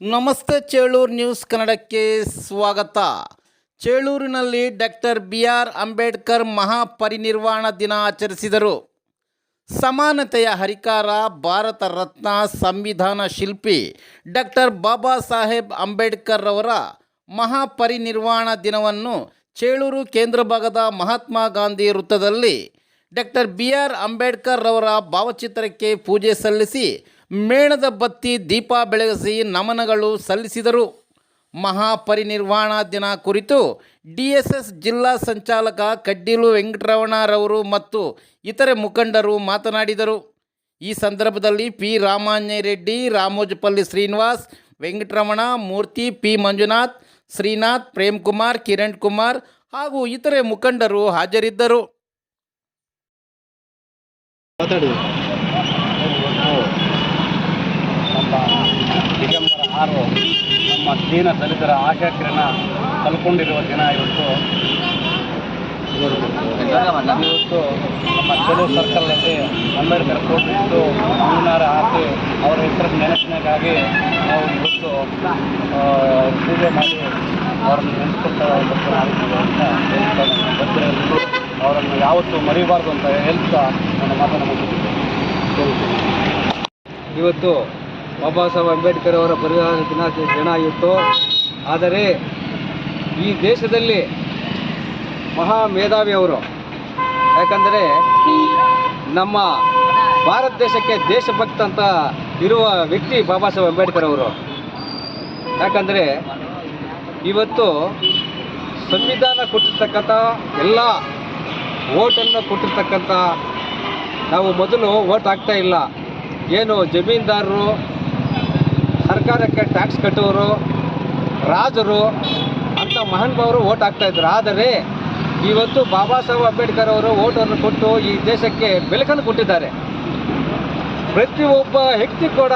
ನಮಸ್ತೆ ಚೇಳೂರು ನ್ಯೂಸ್ ಕನ್ನಡಕ್ಕೆ ಸ್ವಾಗತ. ಚೇಳೂರಿನಲ್ಲಿ ಡಾಕ್ಟರ್ ಬಿ ಆರ್ ಅಂಬೇಡ್ಕರ್ ಮಹಾಪರಿನಿರ್ವಾಣ ದಿನ ಆಚರಿಸಿದರು. ಸಮಾನತೆಯ ಹರಿಕಾರ ಭಾರತ ರತ್ನ ಸಂವಿಧಾನ ಶಿಲ್ಪಿ ಡಾಕ್ಟರ್ ಬಾಬಾ ಸಾಹೇಬ್ ಅಂಬೇಡ್ಕರ್ ಅವರ ಮಹಾಪರಿನಿರ್ವಾಣ ದಿನವನ್ನು ಚೇಳೂರು ಕೇಂದ್ರ ಭಾಗದ ಮಹಾತ್ಮ ಗಾಂಧಿ ವೃತ್ತದಲ್ಲಿ ಡಾಕ್ಟರ್ ಬಿ ಆರ್ ಅಂಬೇಡ್ಕರ್ ಅವರ ಭಾವಚಿತ್ರಕ್ಕೆ ಪೂಜೆ ಸಲ್ಲಿಸಿ ಮೇಣದ ಬತ್ತಿ ದೀಪ ಬೆಳಗಿಸಿ ನಮನಗಳು ಸಲ್ಲಿಸಿದರು. ಮಹಾಪರಿನಿರ್ವಾಣ ದಿನ ಕುರಿತು ಡಿ ಎಸ್ ಎಸ್ ಜಿಲ್ಲಾ ಸಂಚಾಲಕ ಕಡ್ಡೀಲು ವೆಂಕಟರಮಣರವರು ಮತ್ತು ಇತರೆ ಮುಖಂಡರು ಮಾತನಾಡಿದರು. ಈ ಸಂದರ್ಭದಲ್ಲಿ ಪಿ ರೆಡ್ಡಿ ರಾಮೋಜಪಲ್ಲಿ ಶ್ರೀನಿವಾಸ್, ವೆಂಕಟರಮಣ, ಮೂರ್ತಿ, ಪಿ ಮಂಜುನಾಥ್, ಶ್ರೀನಾಥ್ ಪ್ರೇಮ್ ಕುಮಾರ್ ಕಿರಣ್ ಕುಮಾರ್ ಹಾಗೂ ಇತರೆ ಮುಖಂಡರು ಹಾಜರಿದ್ದರು. ಮಾತಾಡಿ ದಿಗಂಬರ ಆರು ನಮ್ಮ ದೀನ ದಲಿತರ ಆಶಾಕಿರಣ ಕಲ್ಕೊಂಡಿರುವ ದಿನ ಇವತ್ತು. ಇವತ್ತು ನಮ್ಮ ಚೆಲೂರು ಸರ್ಕಲ್ನಲ್ಲಿ ಅಂಬೇಡ್ಕರ್ ಫೋಟೋ ಹೂವಿನಾರ ಹಾಕಿ ಅವರ ಹೆಸರು ನೆನಪಿನಗಾಗಿ ನಾವು ಇವತ್ತು ಪೂಜೆ ಮಾಡಿ ಅವರನ್ನು ನೆನೆಸ್ಕೊಳ್ತಾ ಅವರನ್ನು ಯಾವತ್ತೂ ಮರಿಬಾರ್ದು ಅಂತ ಹೇಳ್ತಾ ನನ್ನ ಮಾತನ್ನು ಮುಗಿಸಿದ್ದೇನೆ ಇವತ್ತು ಬಾಬಾ ಸಾಹೇಬ್ ಅಂಬೇಡ್ಕರ್ ಅವರ ಪರಿಹಾರ ದಿನ ದಿನ ಇವತ್ತು ಆದರೆ ಈ ದೇಶದಲ್ಲಿ ಮಹಾ ಮೇಧಾವಿ ಅವರು. ಯಾಕಂದರೆ ನಮ್ಮ ಭಾರತ ದೇಶಕ್ಕೆ ದೇಶಭಕ್ತ ಅಂತ ಇರುವ ವ್ಯಕ್ತಿ ಬಾಬಾ ಸಾಹೇಬ್ ಅಂಬೇಡ್ಕರ್ ಅವರು. ಯಾಕಂದರೆ ಇವತ್ತು ಸಂವಿಧಾನ ಕೊಟ್ಟಿರ್ತಕ್ಕಂಥ ಎಲ್ಲ ಓಟನ್ನು ಕೊಟ್ಟಿರ್ತಕ್ಕಂಥ ನಾವು ಮೊದಲು ಓಟ್ ಹಾಕ್ತಾ ಇಲ್ಲ. ಏನು ಜಮೀನ್ದಾರರು ಸರ್ಕಾರಕ್ಕೆ ಟ್ಯಾಕ್ಸ್ ಕಟ್ಟುವರು ರಾಜರು, ಅಂತ ಮಹಾನುಭಾವರು ಓಟ್ ಹಾಕ್ತಾ ಇದ್ರು. ಆದರೆ ಇವತ್ತು ಬಾಬಾ ಸಾಹೇಬ್ ಅಂಬೇಡ್ಕರ್ ಅವರು ಓಟನ್ನು ಕೊಟ್ಟು ಈ ದೇಶಕ್ಕೆ ಬೆಳಕನ್ನು ಕೊಟ್ಟಿದ್ದಾರೆ. ಪ್ರತಿಯೊಬ್ಬ ವ್ಯಕ್ತಿ ಕೂಡ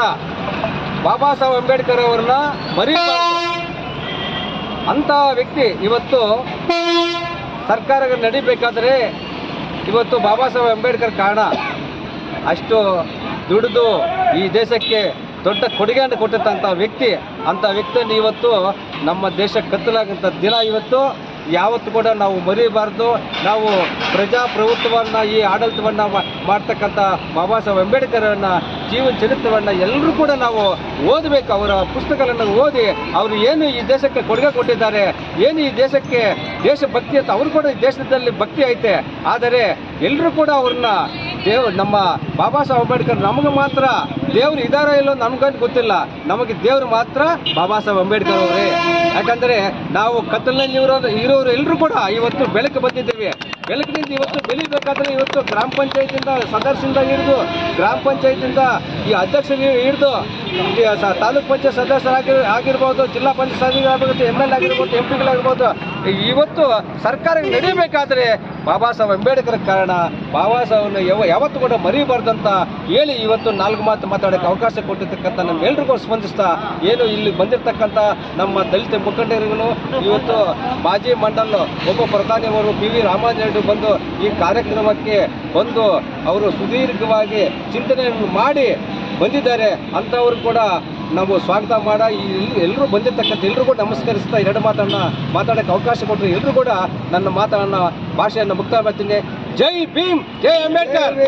ಬಾಬಾ ಸಾಹೇಬ್ ಅಂಬೇಡ್ಕರ್ ಅವರನ್ನ ಮರಿಬಾರ್ದು ಅಂತ ವ್ಯಕ್ತಿ ಇವತ್ತು ಸರ್ಕಾರ ನಡಿಬೇಕಾದ್ರೆ ಇವತ್ತು ಬಾಬಾ ಸಾಹೇಬ್ ಅಂಬೇಡ್ಕರ್ ಕಾರಣ ಅಷ್ಟು ದುಡಿದು ಈ ದೇಶಕ್ಕೆ ದೊಡ್ಡ ಕೊಡುಗೆಯನ್ನು ಕೊಟ್ಟಿದ್ದಂಥ ವ್ಯಕ್ತಿ, ಅಂಥ ವ್ಯಕ್ತಿಯನ್ನು ಇವತ್ತು ನಮ್ಮ ದೇಶ ಕತ್ತಲಾಗಂಥ ದಿನ ಇವತ್ತು. ಯಾವತ್ತು ಕೂಡ ನಾವು ಮರಿಬಾರ್ದು. ನಾವು ಪ್ರಜಾಪ್ರಭುತ್ವವನ್ನು, ಈ ಆಡಳಿತವನ್ನು ಮಾಡ್ತಕ್ಕಂಥ ಬಾಬಾ ಸಾಹೇಬ್ ಅಂಬೇಡ್ಕರನ್ನು, ಜೀವನ ಚರಿತ್ರವನ್ನು ಎಲ್ಲರೂ ಕೂಡ ನಾವು ಓದಬೇಕು. ಅವರ ಪುಸ್ತಕಗಳನ್ನು ಓದಿ, ಅವರು ಏನು ಈ ದೇಶಕ್ಕೆ ಕೊಡುಗೆ ಕೊಟ್ಟಿದ್ದಾರೆ, ಏನು ಈ ದೇಶಕ್ಕೆ ದೇಶಭಕ್ತಿ ಅಂತ ಅವರು ಕೂಡ ಈ ದೇಶದಲ್ಲಿ ಭಕ್ತಿ ಐತೆ. ಆದರೆ ಎಲ್ಲರೂ ಕೂಡ ಅವ್ರನ್ನ ದೇವ್, ನಮ್ಮ ಬಾಬಾ ಸಾಹೇಬ್ ಅಂಬೇಡ್ಕರ್ ನಮಗೆ ಮಾತ್ರ ದೇವ್ರು ಇದಾರ ಇಲ್ಲೋ ನಮ್ಗಂತ ಗೊತ್ತಿಲ್ಲ. ನಮಗೆ ದೇವ್ರು ಮಾತ್ರ ಬಾಬಾ ಸಾಹೇಬ್ ಅಂಬೇಡ್ಕರ್ ಅವರೇ. ಯಾಕಂದ್ರೆ ನಾವು ಕತ್ತಲಲ್ಲಿ ಇರೋರು ಇರೋರು ಎಲ್ಲರೂ ಕೂಡ ಇವತ್ತು ಬೆಳಕು ಬಂದಿದ್ದೇವೆ. ಬೆಳಕಿನಿಂದ ಇವತ್ತು ಬೆಳಿಬೇಕಾದ್ರೆ ಇವತ್ತು ಗ್ರಾಮ ಪಂಚಾಯತಿಂದ ಸದಸ್ಯರಿಂದ ಹಿಡಿದು ಗ್ರಾಮ ಪಂಚಾಯತಿಂದ ಈ ಅಧ್ಯಕ್ಷರು ಹಿಡಿದು ತಾಲೂಕ್ ಪಂಚಾಯತ್ ಸದಸ್ಯರಾಗಿ ಆಗಿರ್ಬೋದು, ಜಿಲ್ಲಾ ಪಂಚಾಯತ್ ಸದಸ್ಯರಾಗಿರ್ಬೋದು ಎಂ ಎಲ್ ಆಗಿರ್ಬೋದು ಎಂ ಪಿಗಳಾಗಿರ್ಬೋದು ಇವತ್ತು ಸರ್ಕಾರ ನಡೀಬೇಕಾದ್ರೆ ಬಾಬಾ ಸಾಹೇಬ್ ಅಂಬೇಡ್ಕರ್ ಕಾರಣ. ಬಾಬಾ ಸಾಹೇಬ್ ಯಾವ ಯಾವತ್ತೂ ಕೂಡ ಮರಿಬಾರ್ದಂತ ಹೇಳಿ ಇವತ್ತು ನಾಲ್ಕು ಮಾತು ಮಾತಾಡೋಕ್ಕೆ ಅವಕಾಶ ಕೊಟ್ಟಿರ್ತಕ್ಕಂಥ ನಮ್ಮೆಲ್ರಿಗೂ ಸ್ಪಂದಿಸ್ತಾ ಏನು ಇಲ್ಲಿ ಬಂದಿರತಕ್ಕಂಥ ನಮ್ಮ ದಲಿತ ಮುಖಂಡರಿಗೂ ಇವತ್ತು ಮಾಜಿ ಮಂಡಲ್ ಒಬ್ಬ ಪ್ರಧಾನಿ ಅವರು ಪಿ ವಿ ಬಂದು ಈ ಕಾರ್ಯಕ್ರಮಕ್ಕೆ ಬಂದು ಅವರು ಸುದೀರ್ಘವಾಗಿ ಚಿಂತನೆಯನ್ನು ಮಾಡಿ ಬಂದಿದ್ದಾರೆ. ಅಂಥವ್ರು ಕೂಡ ನಾವು ಸ್ವಾಗತ ಮಾಡ ಎಲ್ಲರೂ ಬಂದಿರತಕ್ಕಂಥ ಎಲ್ಲರೂ ಕೂಡ ನಮಸ್ಕರಿಸ್ತಾ ಎರಡು ಮಾತನ್ನು ಮಾತಾಡೋಕ್ಕೆ ಅವಕಾಶ ಕೊಟ್ಟರು. ಎಲ್ಲರೂ ಕೂಡ ನನ್ನ ಮಾತನ್ನ, ಭಾಷೆಯನ್ನು ಮುಕ್ತಾಯ ಮಾಡ್ತೀನಿ. ಜೈ ಭೀಮ್ ಜೈ ಅಂಬೇಡ್ಕರ್.